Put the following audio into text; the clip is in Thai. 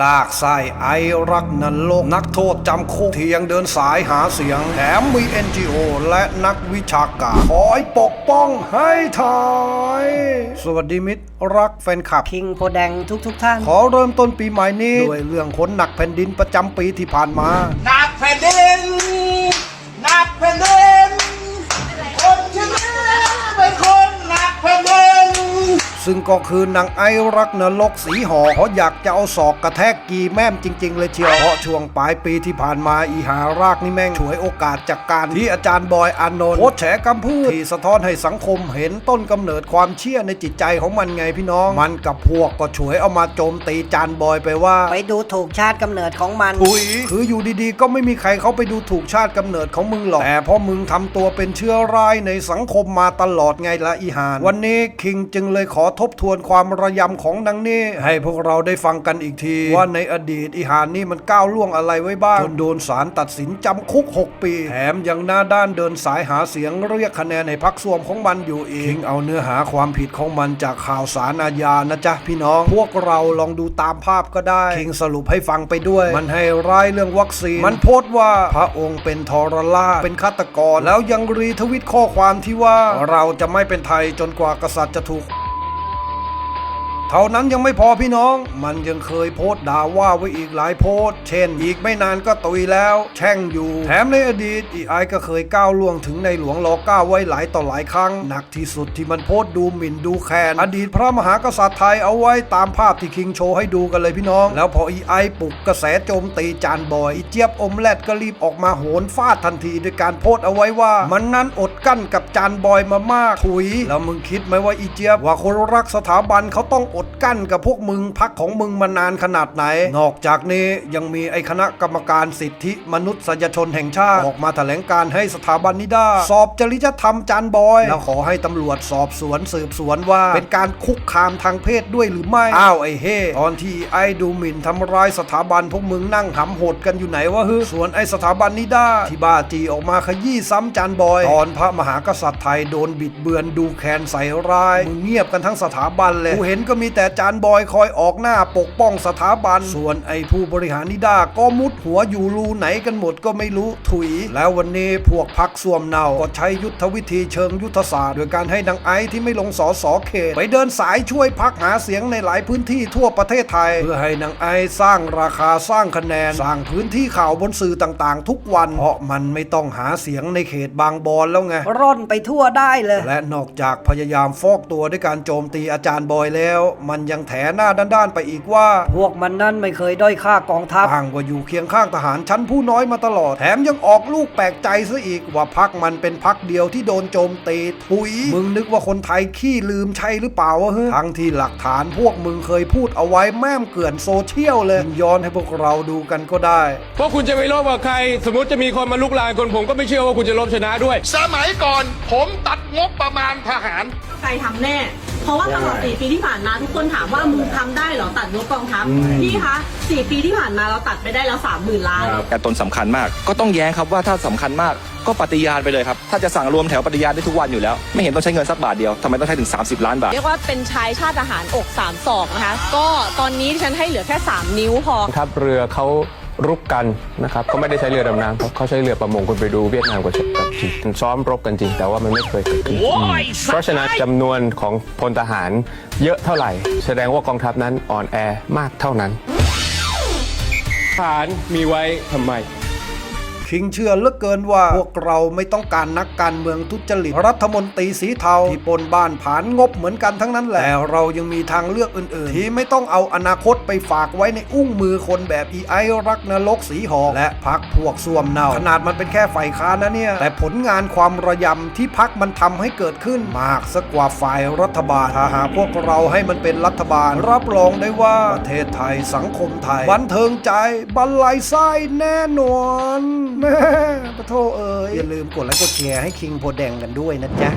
ลากไส้ไอรักนันโลก นักโทษจำคุกที่ยังเดินสายหาเสียง แถมมี NGO และนักวิชาการคอยปกป้องให้ทายสวัสดีมิตรรักแฟนคลับ คิงโพแดงทุกทุกๆท่าน ขอเริ่มต้นปีใหม่นี้ ด้วยเรื่องคนหนักแผ่นดินประจำปีที่ผ่านมา หนักแผ่นดิน หนักแผ่นดินคน ซึ่งก็คือนางไอรักนรกสีหอเขาอยากจะเอาศอกกระแทกกีแม่มจริง ๆ เลยเชียวเพราะช่วงปลายปีที่ผ่านมาอีหารากนี่แม่งฉวยโอกาสจากการที่อาจารย์บอยอานนท์โพสต์แฉกำพืชที่สะท้อนให้สังคมเห็นต้นกำเนิดความเชื่อในจิตใจของมันไงพี่น้อง มันกับพวกก็ฉวยเอามาโจมตีจานบอยไปว่า ไปดูถูกชาติกำเนิดของมันอุยคืออยู่ดีๆ ก็ไม่มีใครเขาไปดูถูกชาติกำเนิดของมึงหรอกแต่เพราะมึงทำตัวเป็นเชื้อร้ายในสังคมมาตลอดไงละอีหานวันนี้คิงจึงเลยขอทบทวนความระยำของนางนี่ให้พวกเราได้ฟังกันอีกที ว่าในอดีตอีหานนี่มันก้าวล่วงอะไรไว้บ้างจนโดนศาลตัดสินจำคุก 6 ปี แถมยังหน้าด้านเดินสายหาเสียงเรียกคะแนนให้พักส่วมของมันอยู่เองคิงเอาเนื้อหาความผิดของมันจากข่าวสารอาญานะจ๊ะพี่น้อง พวกเราลองดูตามภาพก็ได้คิงสรุปให้ฟังไปด้วย มันให้ร้ายเรื่องวัคซีน มันโพสต์ว่าพระองค์เป็นทรราชเป็นฆาตกร แล้วยังรีทวิตข้อความที่ว่าเราจะไม่เป็นไทยจนกว่ากษัตริย์จะถูก เท่านั้นยังไม่พอพี่น้อง มันยังเคยโพสต์ด่าว่าไว้อีกหลายโพสต์เช่น อีกไม่นานก็ตุยแล้ว แช่งอยู่ แถมในอดีตอีไอก็เคยก้าวล่วงถึงในหลวงรอก้าไว้หลายต่อหลายครั้ง หนักที่สุดที่มันโพสต์ดูหมิ่นดูแคลนอดีตพระมหากษัตริย์ไทยเอาไว้ตามภาพที่คิงโชว์ให้ดูกันเลยพี่น้อง แล้วพออีไอปลุกกระแสโจมตีจานบอยอีเจี๊ยบอมแลดก็รีบออกมาโหนฟาดทันทีด้วยการโพสต์เอาไว้ว่า มันนั้นอดกั้นกับจานบอยมามากถุยแล้วมึงคิดไหมว่าอีเจี๊ยบว่าคนรักสถาบันเขาต้องอดกั้นกับพวกมึงพักของมึงมานานขนาดไหน นอกจากนี้ยังมีไอคณะกรรมการสิทธิมนุษยชนแห่งชาติ ออกมาแถลงการให้สถาบันนิด้าสอบจริยธรรมจานบอย แล้วขอให้ตำรวจสอบสวนสืบสวนว่า เป็นการคุกคามทางเพศด้วยหรือไม่ อ้าวไอเฮ่ตอนที่ไอดูหมิ่นทำร้ายสถาบันพวกมึงนั่งหำโหดกันอยู่ไหนวะฮึส่วนไอสถาบันนิด้าที่บ้าจีออกมาขยี้ซ้ำจานบอย ตอนพระมหากษัตริย์ไทยโดนบิดเบือนดูแคลนใส่ร้ายมึงเงียบกันทั้งสถาบันเลยกูเห็นก็มีมีแต่จานบอยคอยออกหน้าปกป้องสถาบัน ส่วนไอผู้บริหารนิด้าก็มุดหัวอยู่รูไหนกันหมดก็ไม่รู้ถุย แล้ววันนี้พวกพักส่วมเนาก็ใช้ยุทธวิธีเชิงยุทธศาสตร์โดยการให้นางไอที่ไม่ลงสอสอเขต ไปเดินสายช่วยพักหาเสียงในหลายพื้นที่ทั่วประเทศไทย เพื่อให้นางไอสร้างราคาสร้างคะแนน สร้างพื้นที่ข่าวบนสื่อต่างๆ ทุกวัน เพราะมันไม่ต้องหาเสียงในเขตบางบอนแล้วไงร่อนไปทั่วได้เลย และนอกจากพยายามฟอกตัวด้วยการโจมตีอาจารย์บอยแล้วมันยังแถหน้าด้านๆไปอีกว่า พวกมันนั่นไม่เคยด้อยค่ากองทัพอ้างว่าอยู่เคียงข้างทหารชั้นผู้น้อยมาตลอด แถมยังออกลูกแปลกใจซะอีกว่าพักมันเป็นพักเดียวที่โดนโจมตีทุย มึงนึกว่าคนไทยขี้ลืมใช่หรือเปล่าวะเฮ้ยทั้งที่หลักฐานพวกมึงเคยพูดเอาไว้แม่มเกลื่อนโซเชียลเลยย้อนให้พวกเราดูกันก็ได้ เพราะคุณจะไปลบกับใคร สมมติจะมีคนมาลุกลานคนผมก็ไม่เชื่อว่าคุณจะลบชนะด้วย สมัยก่อนผมตัดงบประมาณทหาร ใครทำแน่ เพราะว่าตลอด 4 ปีที่ผ่านมาทุกคนถามว่ามึงทำได้เหรอตัดงบกองทัพพี่คะ 4 ปีที่ผ่านมาเราตัดไปได้แล้ว30,000ล้านการตนสำคัญมาก ก็ต้องแย้งครับว่าถ้าสำคัญมากก็ปฏิญาณไปเลยครับ ถ้าจะสั่งรวมแถวปฏิญาณได้ทุกวันอยู่แล้ว ไม่เห็นต้องใช้เงินสักบาทเดียวทำไมต้องใช้ถึง 30 ล้านบาท เรียกว่าเป็นชายชาติทหารอกสามศอกนะคะ ก็ตอนนี้ดิฉันให้เหลือแค่ 3 นิ้วพอ ทัพเรือเขา รุกกันนะครับเขาไม่ได้ใช้เรือดำน้ำเขาเขาใช้เรือประมงคุณไปดูเวียดนามกับกับจีนซ้อมรบกันจริง แต่ว่ามันไม่เคยเกิดขึ้นเพราะฉะนั้นจำนวนของพลทหารเยอะเท่าไหร่ แสดงว่ากองทัพนั้นอ่อนแอมากเท่านั้นฐานมีไว้ทำไม คิงเชื่อเหลือเกินว่า พวกเราไม่ต้องการนักการเมืองทุจริตรัฐมนตรีสีเทาที่ปนบ้านผานงบเหมือนกันทั้งนั้นแหละแต่เรายังมีทางเลือกอื่น ๆ ที่ไม่ต้องเอาอนาคตไปฝากไว้ในอุ้งมือคนแบบอีไอรักนรกสีหอกและพักพวกส่วมเนาขนาดมันเป็นแค่ฝ่ายค้านนะเนี่ย แต่ผลงานความระยำที่พักมันทำให้เกิดขึ้นมากสักกว่าฝ่ายรัฐบาลถ้าหากพวกเราให้มันเป็นรัฐบาล รับรองได้ว่าประเทศไทยสังคมไทย บันเทิงใจบรรลัยไส้แน่นอนแม่ปะโทเอ๋ยอย่าลืมกดไลค์กดแชร์ให้คิงโพแดงกันด้วยนะจ๊ะ